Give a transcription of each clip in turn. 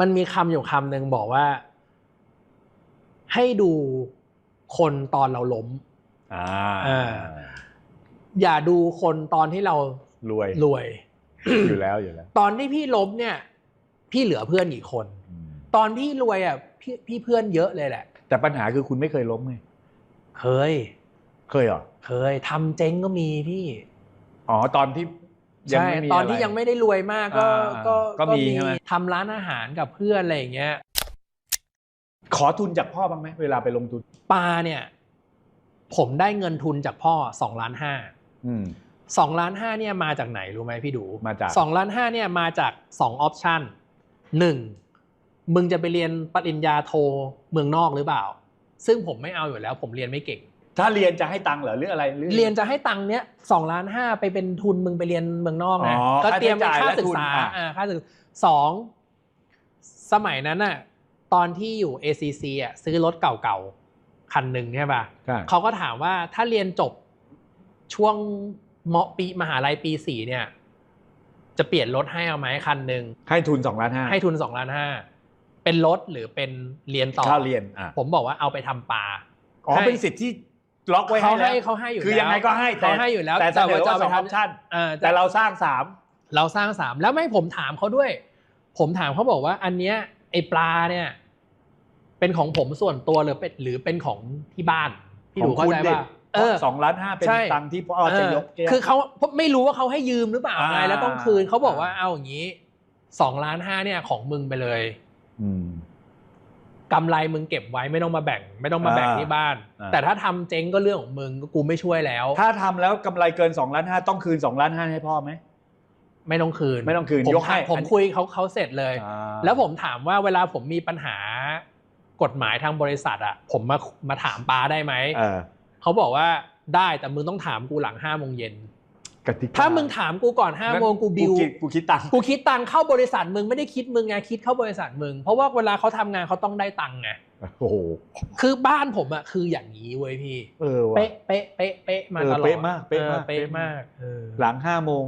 มันมีคำอยู่คำหนึ่งบอกว่า ให้ดูคนตอนเราล้มอ่าอ่าอย่าดูคนตอนที่เรารวยรวย อยู่แล้วอยู่แล้ว ตอนที่พี่ล้มเนี่ย พี่เหลือเพื่อนกี่คนอืมตอนพี่รวยอะพี่พี่เพื่อนเยอะเลยแหละ แต่ปัญหาคือคุณไม่เคยล้มไงเคย เคยเหรอเคยทำเจ๊งก็มีพี่ อ๋อตอนที่ ยังใช่ไม่มีตอนที่ะรยังไม่ได้รวยมากก็อ่าก็ก็มีใช่ไหมทำร้านอาหารกับเพื่อนอะไรอย่างเงี้ย ขอทุนจากพ่อบ้างไหมเวลาไปลงทุนปลาเนี่ย ผมได้เงินทุนจากพ่อสองล้านห้าอืมสองล้านห้าเนี่ยมาจากไหนรู้ไหมพี่ดูมาจากสองล้านห้าเนี่ยมาจากสองออปชันหนึ่งมึงจะไปเรียนปริญญาโทเมืองนอกหรือเปล่า ซึ่งผมไม่เอาอยู่แล้ว ผมเรียนไม่เก่ง ถ้าเรียนจะให้ตังค์เหรอหรืออะไรหรือเรียนจะให้ตังค์เนี้ยสองล้านห้าไปเป็นทุนมึงไปเรียนเมืองนอกนะอ๋อก็เตรียมไปค่าใช้จ่ายค่าและศึทุกนษาอะอ่าค่าศึกสองสมัยนั้นน่ะตอนที่อยู่ ACC อะซื้อรถเก่าๆ คันหนึ่งใช่ป่ะใช่เขาก็ถามว่าถ้าเรียนจบช่วงมปีมหาลัยปีสี่เนี่ย จะเปลี่ยนรถให้เอาไหมคันหนึ่งให้ทุนสองล้านห้าให้ทุนสองล้านห้าเป็นรถหรือเป็นเรียนต่อค่าเรียนอะผมบอกว่าเอาไปทำปลาอ๋อให้เป็นสิทธิ์ที่ ล็อกไว้เขาให้แล้วให้เขาให้อยู่คือแล้วยังไงก็ให้เขาให้อยู่แล้วแต่เสนอจะว่าเอาสไปองออปทำชั่นอ่าแต่เราสร้างสามเราสร้างสามแล้วไม่ผมถามเขาด้วย ผมถามเขาบอกว่า อันเนี้ยไอปลาเนี่ย เป็นของผมส่วนตัวหรือเป็นหรือเป็นของที่บ้านพี่ดูเข้าใจป่ะเออ สองล้านห้าเป็นใช่ ตังค์ที่พ่อจะยกเออคือเขาไม่รู้ว่าเขาให้ยืมหรือเปล่าอ่าไงแล้วต้องคืนเขาบอกว่าเอาอย่างนี้สองล้านห้าเนี่ยของมึงไปเลยอืม กำไรมึงเก็บไว้ไม่ต้องมาแบ่ง ไม่ต้องมาแบ่งอ่าที่บ้านอ่าแต่ถ้าทำเจ๊งก็เรื่องของมึงก็กูไม่ช่วยแล้ว ถ้าทำแล้วกำไรเกินสองล้านห้าต้องคืนสองล้านห้าให้พ่อไหมไม่ต้องคืนไม่ต้องคืนผมยกให้ผมอันนี้คุยเขาเขาเสร็จเลยอ่าแล้วผมถามว่าเวลาผมมีปัญหากฎหมายทางบริษัทอะ ผมมามาถามปาได้ไหมเออเขาบอกว่าได้แต่มึงต้องถามกูหลังห้าโมงเย็น กติกาถ้ามึงถามกูก่อนห้าโมงกูบิวคิดกูคิดตังค์กูคิดตังค์เข้าบริษัทมึงไม่ได้คิดมึงไงคิดเข้าบริษัทมึง เพราะว่าเวลาเขาทำงานเขาต้องได้ตังค์ไงโอ้โหคือบ้านผมอะคืออย่างนี้เว้ยพี่เออว่ะเป๊ะเป๊ะเป๊ะเป๊ะมาเออตลอดเป๊ะมากเป๊ะมากออเป๊ะเป๊ะมามากกเออหลังห้าโมง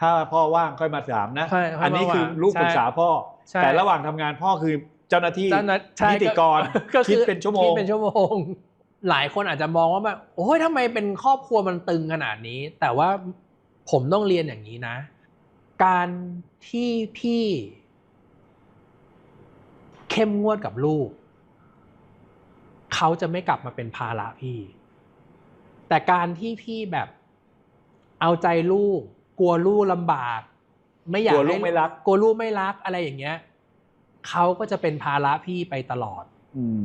ถ้าพ่อว่างค่อยมาถามนะใช่ค่อยมาอันนี้คือลูกใช่ปรึกษาพ่อใช่แต่ระหว่างทำงานพ่อคือเจ้าหน้าที่เจ้าหน้าใช่นิติกรก็คิดคือเป็นชั่วโมคิดงเป็นชั่วโมง หลายคนอาจจะมองว่าแบบโอ้ยทำไมเป็นครอบครัวมันตึงขนาดนี้ แต่ว่าผมต้องเรียนอย่างนี้นะ การที่พี่ เข้มงวดกับลูก เขาจะไม่กลับมาเป็นภาระพี่ แต่การที่พี่แบบเอาใจลูก กลัวลูกลำบาก ไม่อยากกลัวลูกให้ไม่รักกลัวลูกไม่รักอะไรอย่างเงี้ยเขาก็จะเป็นภาระพี่ไปตลอดอืม